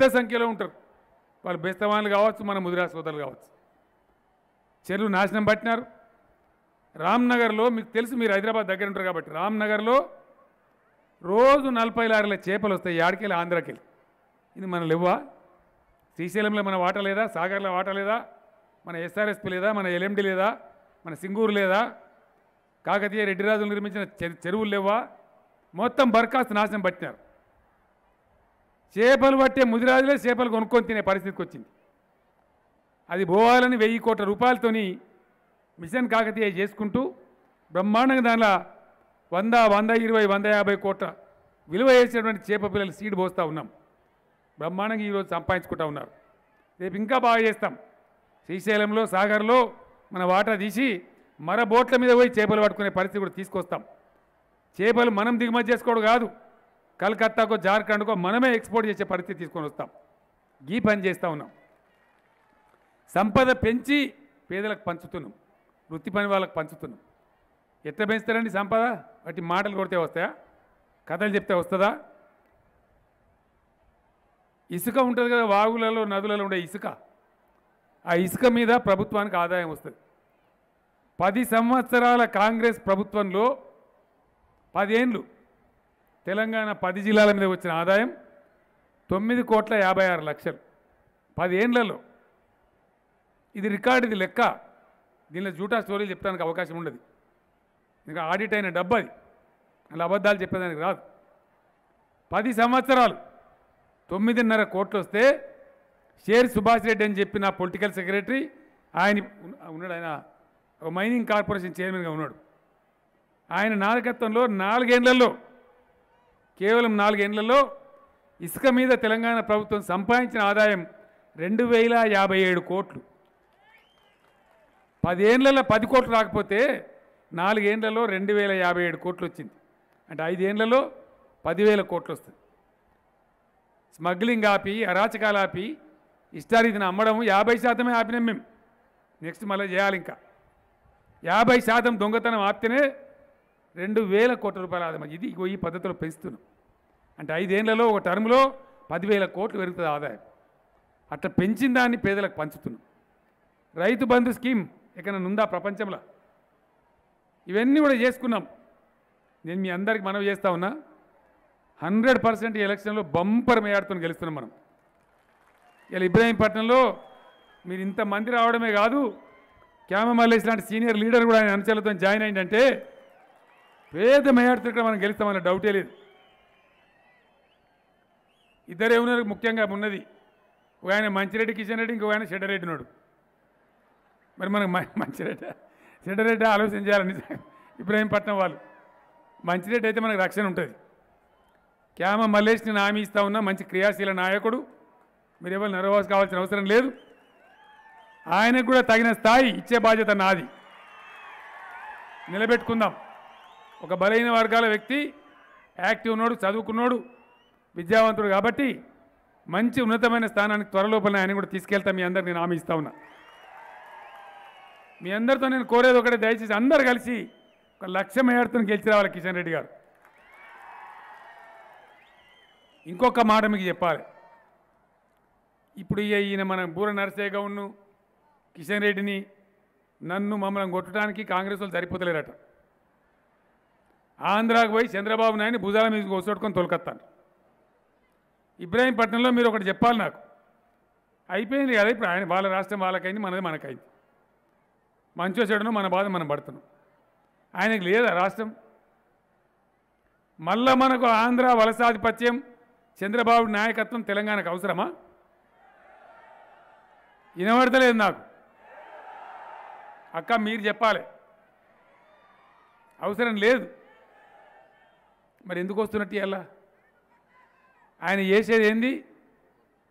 పెద్ద సంఖ్యలో ఉంటారు. వాళ్ళు బెస్తవాన్లు కావచ్చు మన ముదిరా సోదరులు కావచ్చు. చెరువు నాశనం పట్టినారు. రామ్నగర్లో మీకు తెలుసు మీరు హైదరాబాద్ దగ్గర ఉంటారు కాబట్టి రామ్నగర్లో రోజు నలభై లారీల చేపలు వస్తాయి యాడికెళ్ళి ఆంధ్రాకెళ్ళి. ఇది మన లేవా శ్రీశైలంలో మన వాట లేదా? సాగర్లో వాట లేదా? మన ఎస్ఆర్ఎస్పి లేదా? మన ఎల్ఎండి లేదా? మన సింగూరు లేదా? కాకతీయ రెడ్డిరాజులు నిర్మించిన చె- చెరువులు లేవా మొత్తం బర్ఖాస్తు నాశనం పట్టినారు. చేపలు పట్టే ముదిరాజులే చేపలు కొనుక్కొని తినే పరిస్థితికి వచ్చింది. అది పోవాలని వెయ్యి కోట్ల రూపాయలతోని మిషన్ కాకతీయ చేసుకుంటూ బ్రహ్మాండంగా దానిలో వంద వంద ఇరవై వంద యాభై కోట్ల విలువ వేసేటువంటి చేప పిల్లలు సీడ్ పోస్తూ ఉన్నాం. బ్రహ్మాండంగా ఈరోజు సంపాదించుకుంటా ఉన్నారు. రేపు ఇంకా బాగా చేస్తాం. శ్రీశైలంలో సాగర్లో మన వాటా తీసి మర బోట్ల మీద పోయి చేపలు పట్టుకునే పరిస్థితి కూడా తీసుకొస్తాం. చేపలు మనం దిగుమతి చేసుకోవడం కాదు. కలకత్తాకో జార్ఖండ్కో మనమే ఎక్స్పోర్ట్ చేసే పరిస్థితి తీసుకొని వస్తాం. ఈ పని చేస్తూ ఉన్నాం. సంపద పెంచి పేదలకు పంచుతున్నాం. వృత్తి పని వాళ్ళకు పంచుతున్నాం. ఎట్లా పెంచుతారండి సంపద? వాటి మాటలు కొడితే వస్తాయా? కథలు చెప్తే వస్తుందా? ఇసుక ఉంటుంది కదా వాగులలో నదులలో ఉండే ఇసుక. ఆ ఇసుక మీద ప్రభుత్వానికి ఆదాయం వస్తుంది. పది సంవత్సరాల కాంగ్రెస్ ప్రభుత్వంలో పదేండ్లు తెలంగాణ పది జిల్లాల మీద వచ్చిన ఆదాయం తొమ్మిది కోట్ల యాభై ఆరు లక్షలు. పదేండ్లలో ఇది రికార్డు ఇది లెక్క. దీనిలో జూటా స్టోరీలు చెప్తానికి అవకాశం ఉండదు. ఇంకా ఆడిట్ అయిన డబ్బు అది. అలా అబద్ధాలు చెప్పేదానికి రాదు. పది సంవత్సరాలు తొమ్మిదిన్నర కోట్లు వస్తే షేర్ సుభాష్ రెడ్డి అని చెప్పిన పొలిటికల్ సెక్రటరీ ఆయన ఉన్నాడు ఆయన ఒక మైనింగ్ కార్పొరేషన్ చైర్మన్గా ఉన్నాడు. ఆయన నాయకత్వంలో నాలుగేండ్లలో కేవలం నాలుగేండ్లలో ఇసుక మీద తెలంగాణ ప్రభుత్వం సంపాదించిన ఆదాయం రెండు వేల యాభై ఏడు కోట్లు. పదేళ్ళలో పది కోట్లు రాకపోతే నాలుగేండ్లలో రెండు వేల యాభై ఏడు కోట్లు వచ్చింది. అంటే ఐదేండ్లలో పదివేల కోట్లు వస్తుంది. స్మగ్లింగ్ ఆపి అరాచకాలు ఆపి ఇష్టారీతిని అమ్మడం యాభై శాతమే ఆపినాం మేము. నెక్స్ట్ మళ్ళీ చేయాలి ఇంకా. యాభై శాతం దొంగతనం ఆపితేనే రెండు వేల కోట్ల రూపాయల ఆదాయం. ఇది ఈ పద్ధతిలో పెంచుతున్నాం. అంటే ఐదేళ్ళలో ఒక టర్మ్లో పదివేల కోట్లు పెరుగుతుంది ఆదాయం. అట్లా పెంచిన దాన్ని పేదలకు పంచుతున్నాం. రైతు బంధు స్కీమ్ ఎక్కడ ఉందా ప్రపంచంలో? ఇవన్నీ కూడా చేసుకున్నాం. నేను మీ అందరికి మనవి చేస్తా ఉన్నా హండ్రెడ్ పర్సెంట్ ఎలక్షన్లో బంపర్ మేయాడుతూ గెలుస్తున్నాం మనం. ఇలా ఇబ్రాహీంపట్నంలో మీరు ఇంతమంది రావడమే కాదు క్యామ మల్లేష్ లాంటి సీనియర్ లీడర్ కూడా ఆయన అనుచరులతో జాయిన్ అయిందంటే పేద మేయాడుతో ఇక్కడ మనం గెలుస్తామన్న డౌటే లేదు. ఇద్దరే ఉన్నారు ముఖ్యంగా ఉన్నది. ఒక ఆయన మంచిరెడ్డి కిషన్ రెడ్డి ఇంకొక ఆయన షెడ్డరెడ్డి ఉన్నాడు. మరి మనకు మంచిరెడ్డి షెడ్డరెడ్డి ఆలోచన చేయాలని ఇబ్రాహీంపట్నం వాళ్ళు. మంచిరెడ్డి అయితే మనకు రక్షణ ఉంటుంది. క్యామ మల్లేష్ని నేను హామీ ఇస్తా ఉన్నా మంచి క్రియాశీల నాయకుడు. మీరు ఎవరు నర్వస్ కావాల్సిన అవసరం లేదు. ఆయనకు కూడా తగిన స్థాయి ఇచ్చే బాధ్యత నాది. నిలబెట్టుకుందాం. ఒక బలహీన వర్గాల వ్యక్తి యాక్టివ్ ఉన్నాడు చదువుకున్నాడు విద్యావంతుడు కాబట్టి మంచి ఉన్నతమైన స్థానానికి త్వరలోపల ఆయన కూడా తీసుకెళ్తా మీ అందరికి నేను హామీ ఇస్తా ఉన్నా. మీ అందరితో నేను కోరేది ఒకటే దయచేసి అందరు కలిసి ఒక లక్ష మేయర్తో గెలిచి రావాలి కిషన్ రెడ్డి గారు. ఇంకొక మాట మీకు చెప్పాలి. ఇప్పుడు ఈయన మన బూర నరసయ్య గౌడ్ను కిషన్ రెడ్డిని నన్ను మమ్మల్ని కొట్టడానికి కాంగ్రెస్ వాళ్ళు సరిపోతలేరట. ఆంధ్రాకు పోయి చంద్రబాబు నాయుడిని భుజాల మీద కొసొట్టుకొని తొలకత్తాను. ఇబ్రాహీంపట్నంలో మీరు ఒకటి చెప్పాలి నాకు. అయిపోయింది కదా ఇప్పుడు ఆయన వాళ్ళ రాష్ట్రం వాళ్ళకైంది మనది మనకైంది. మంచో చెడును మన బాధ మనం పడుతున్నాం. ఆయనకు లేదా రాష్ట్రం? మళ్ళా మనకు ఆంధ్ర వలసాధిపత్యం చంద్రబాబు నాయకత్వం తెలంగాణకు అవసరమా? వినబడతలేదు నాకు. అక్క మీరు చెప్పాలి. అవసరం లేదు. మరి ఎందుకు వస్తున్నట్టు ఇలా ఆయన చేసేది ఏంది?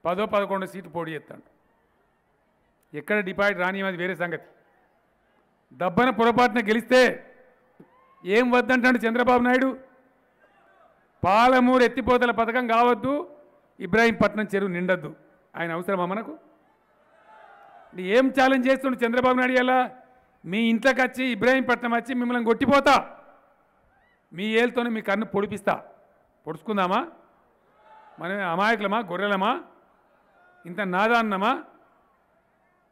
పదో పదకొండో సీటు పోటీ చేస్తాడు. ఎక్కడ డిపాజిట్ రానియమది వేరే సంగతి. దబ్బన పొరపాటున గెలిస్తే ఏం వద్దంటాడు చంద్రబాబు నాయుడు? పాలమూరు ఎత్తిపోతల పథకం కావద్దు ఇబ్రాహీంపట్నం చెరువు నిండద్దు. ఆయన అవసరమా మనకు? ఏం ఛాలెంజ్ చేస్తుండు చంద్రబాబు నాయుడు ఎలా మీ ఇంట్లోకి వచ్చి ఇబ్రాహీంపట్నం వచ్చి మిమ్మల్ని కొట్టిపోతా. మీ ఏళ్ళతోనే మీ కన్ను పొడిపిస్తా. పొడుచుకుందామా? మనం అమాయకులమా? గొర్రెలమా? ఇంత నాదాన్నమా?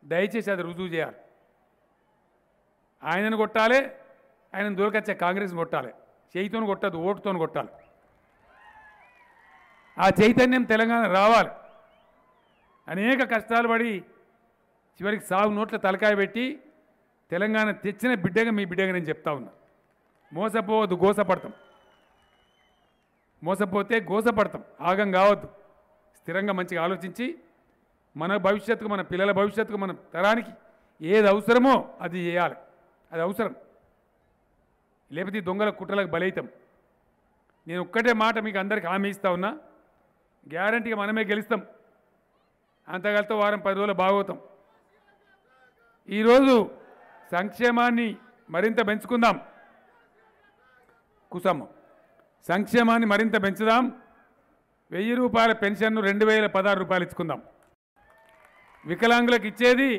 దయచేసి అది రుజువు చేయాలి. ఆయనను కొట్టాలి ఆయనను దొరకచ్చే కాంగ్రెస్ని కొట్టాలి. చేయితో కొట్టదు ఓటుతోని కొట్టాలి. ఆ చైతన్యం తెలంగాణ రావాలి. అనేక కష్టాలు పడి చివరికి సాగు నోట్ల తలకాయ పెట్టి తెలంగాణ తెచ్చిన బిడ్డగా మీ బిడ్డగా నేను చెప్తా ఉన్నా. మోసపోవద్దు గోసపడతాం. మోసపోతే గోసపడతాం. ఆగం కావద్దు. స్థిరంగా మంచిగా ఆలోచించి మన భవిష్యత్తుకు మన పిల్లల భవిష్యత్తుకు మన తరానికి ఏది అవసరమో అది చేయాలి. అది అవసరం. లేకపోతే దొంగల కుట్రలకు బలైతాం. నేను ఒక్కటే మాట మీకు అందరికి హామీ ఇస్తా ఉన్నా. గ్యారంటీగా మనమే గెలుస్తాం. అంతగలతో వారం పది రోజులు బాగోతాం. ఈరోజు సంక్షేమాన్ని మరింత పెంచుకుందాం. కుసమ్మ సంక్షేమాన్ని మరింత పెంచుదాం. వెయ్యి రూపాయల పెన్షన్ను రెండు వేల పదహారు రూపాయలు ఇచ్చుకుందాం. వికలాంగులకు ఇచ్చేది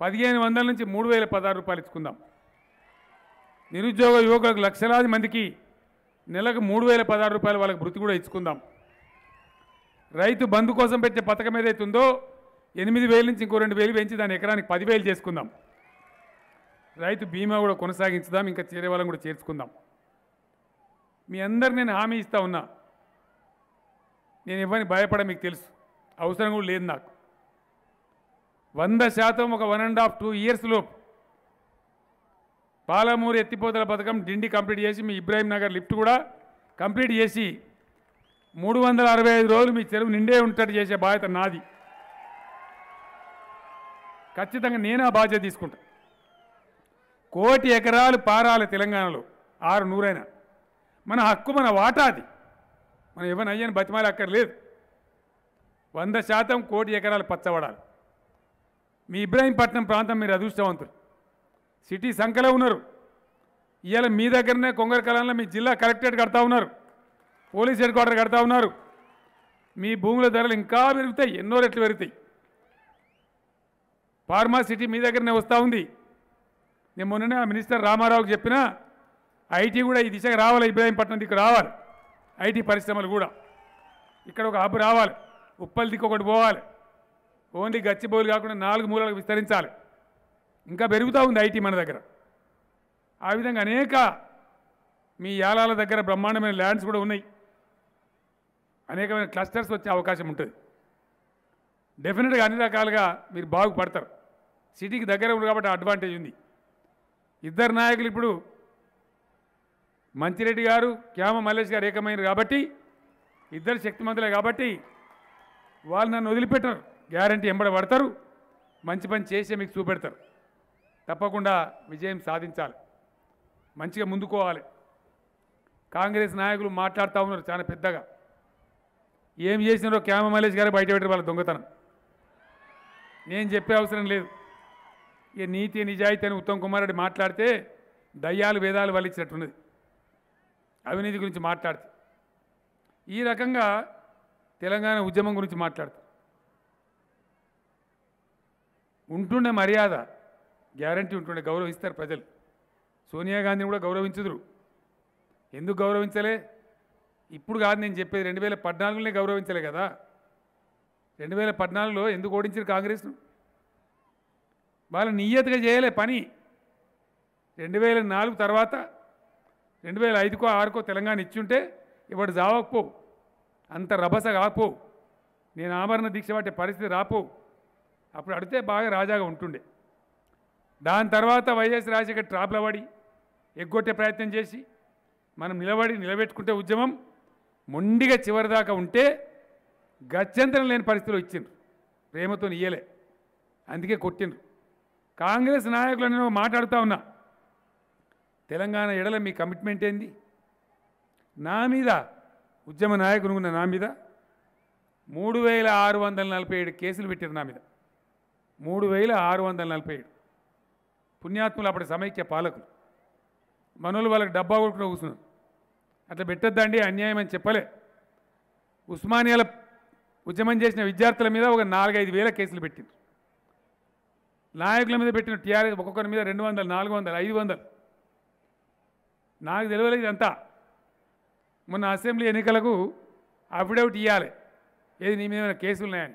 పదిహేను వందల నుంచి మూడు వేల పదహారు రూపాయలు ఇచ్చుకుందాం. నిరుద్యోగ యువకులకు లక్షలాది మందికి నెలకు మూడు వేల పదహారు రూపాయలు వాళ్ళకి వృత్తి కూడా ఇచ్చుకుందాం. రైతు బంధు కోసం పెట్టే పథకం ఏదైతే ఉందో ఎనిమిది వేల నుంచి ఇంకో రెండు వేలు పెంచి దాని ఎకరానికి పదివేలు చేసుకుందాం. రైతు బీమా కూడా కొనసాగించుదాం ఇంకా చేరే వాళ్ళని కూడా చేర్చుకుందాం. మీ అందరు నేను హామీ ఇస్తా ఉన్నా. నేను ఇవ్వని భయపడ మీకు తెలుసు. అవసరం కూడా లేదు నాకు. వంద శాతం ఒక వన్ అండ్ హాఫ్ టూ ఇయర్స్లో పాలమూరు ఎత్తిపోతల పథకం డిండి కంప్లీట్ చేసి మీ ఇబ్రాహీం నగర్ లిఫ్ట్ కూడా కంప్లీట్ చేసి మూడు వందల అరవై ఐదు రోజులు మీ చెరువు నిండే ఉంటట్టు చేసే బాధ్యత నాది. ఖచ్చితంగా నేను ఆ బాధ్యత తీసుకుంటాను కోటి ఎకరాలు పారాలి తెలంగాణలో ఆరు నూరైనా. మన హక్కు మన వాటా అది. మనం ఇవ్వని అయ్యని బతిమాలి అక్కర్లేదు వంద శాతం కోటి ఎకరాలు పచ్చబడాలి. మీ ఇబ్రాహీంపట్నం ప్రాంతం మీరు అదృష్టవంతులు. సిటీ సంఖ్యలో ఉన్నారు. ఇవాళ మీ దగ్గరనే కొంగర కళంలో మీ జిల్లా కలెక్టరేట్ కడతా ఉన్నారు. పోలీస్ హెడ్ క్వార్టర్ కడతా ఉన్నారు. మీ భూముల ధరలు ఇంకా పెరుగుతాయి ఎన్నో రెట్లు పెరుగుతాయి. ఫార్మా సిటీ మీ దగ్గరనే వస్తూ ఉంది. నేను మొన్ననే మినిస్టర్ రామారావుకి చెప్పిన ఐటీ కూడా ఈ దిశగా రావాలి ఇబ్రాహీంపట్నం దిక్కు రావాలి. ఐటీ పరిశ్రమలు కూడా. ఇక్కడ ఒక హబ్ రావాలి ఉప్పల్ దిక్కు ఒకటి పోవాలి. ఓన్లీ గచ్చిబౌలు కాకుండా నాలుగు మూలలకు విస్తరించాలి. ఇంకా పెరుగుతూ ఉంది ఐటీ మన దగ్గర. ఆ విధంగా అనేక మీ యాలాల దగ్గర బ్రహ్మాండమైన ల్యాండ్స్ కూడా ఉన్నాయి. అనేకమైన క్లస్టర్స్ వచ్చే అవకాశం ఉంటుంది. డెఫినెట్గా అన్ని రకాలుగా మీరు బాగుపడతారు. సిటీకి దగ్గర ఉంది కాబట్టి అడ్వాంటేజ్ ఉంది. ఇద్దరు నాయకులు ఇప్పుడు మంచిరెడ్డి గారు క్యామ మల్లేష్ గారు ఏకమైనరు కాబట్టి ఇద్దరు శక్తిమంతులే కాబట్టి వాళ్ళు నన్ను వదిలిపెట్టరు. గ్యారంటీ ఎంబడ పడతారు. మంచి పని చేసే మీకు చూపెడతారు. తప్పకుండా విజయం సాధించాలి. మంచిగా ముందుకోవాలి. కాంగ్రెస్ నాయకులు మాట్లాడుతూ ఉన్నారు చాలా పెద్దగా. ఏం చేసినారో క్యామ మల్లేష్ గారు బయట పెట్టారు వాళ్ళ దొంగతనం. నేను చెప్పే అవసరం లేదు. ఇక నీతి నిజాయితీ అని ఉత్తమ్ కుమార్ రెడ్డి మాట్లాడితే దయ్యాలు వేదాలు వలిచ్చినట్టున్నది అవినీతి గురించి మాట్లాడితే. ఈ రకంగా తెలంగాణ ఉద్యమం గురించి మాట్లాడుతారు ఉంటుండే మర్యాద గ్యారంటీ ఉంటుండే గౌరవిస్తారు ప్రజలు. సోనియా గాంధీని కూడా గౌరవించుదురు. ఎందుకు గౌరవించలే? ఇప్పుడు కాదు నేను చెప్పేది రెండు వేల పద్నాలుగులోనే గౌరవించలే కదా. రెండు వేల పద్నాలుగులో ఎందుకు ఓడించారు కాంగ్రెస్ను? వాళ్ళు నియతగా చేయలే పని. రెండు వేల నాలుగు తర్వాత రెండు వేల ఐదుకో ఆరుకో తెలంగాణ ఇచ్చుంటే ఇవాడు జావకపో అంత రభస కాపో నేను ఆమరణ దీక్ష పట్టే పరిస్థితి రాపో అప్పుడు అడితే బాగా రాజాగా ఉంటుండే. దాని తర్వాత వైఎస్ రాజశేఖర్ ట్రాప్ల పడి ఎగ్గొట్టే ప్రయత్నం చేసి మనం నిలబడి నిలబెట్టుకుంటే ఉద్యమం మొండిగా చివరిదాకా ఉంటే గత్యంతరం లేని పరిస్థితిలో ఇచ్చిండ్రు. ప్రేమతో ఇయ్యలే. అందుకే కొట్టిండ్రు. కాంగ్రెస్ నాయకులను నేను మాట్లాడుతూ ఉన్నా. తెలంగాణ ఎడల మీ కమిట్మెంట్ ఏంది? నా మీద ఉద్యమ నాయకులు ఉన్న నా మీద మూడు వేల ఆరు వందల నలభై ఏడు కేసులు పెట్టారు నా మీద. మూడు వేల ఆరు వందల నలభై ఏడు. పుణ్యాత్ములు అప్పటి సమైక్య పాలకులు. మనోళ్ళు వాళ్ళకి డబ్బా కొట్టుకుని కూర్చున్నారు. అట్లా పెట్టద్దండి అన్యాయం అని చెప్పలే. ఉస్మానియాల ఉద్యమం చేసిన విద్యార్థుల మీద ఒక నాలుగైదు వేల కేసులు పెట్టిండ్రు నాయకుల మీద పెట్టిన టీఆర్ఎస్ ఒక్కొక్కరి మీద రెండు వందలు నాలుగు వందలు ఐదు వందలు. నాకు తెలియలేదు ఇదంతా. మొన్న అసెంబ్లీ ఎన్నికలకు అఫిడవిట్ ఇవ్వాలి ఏది నీ మీద కేసులు ఉన్నాయని.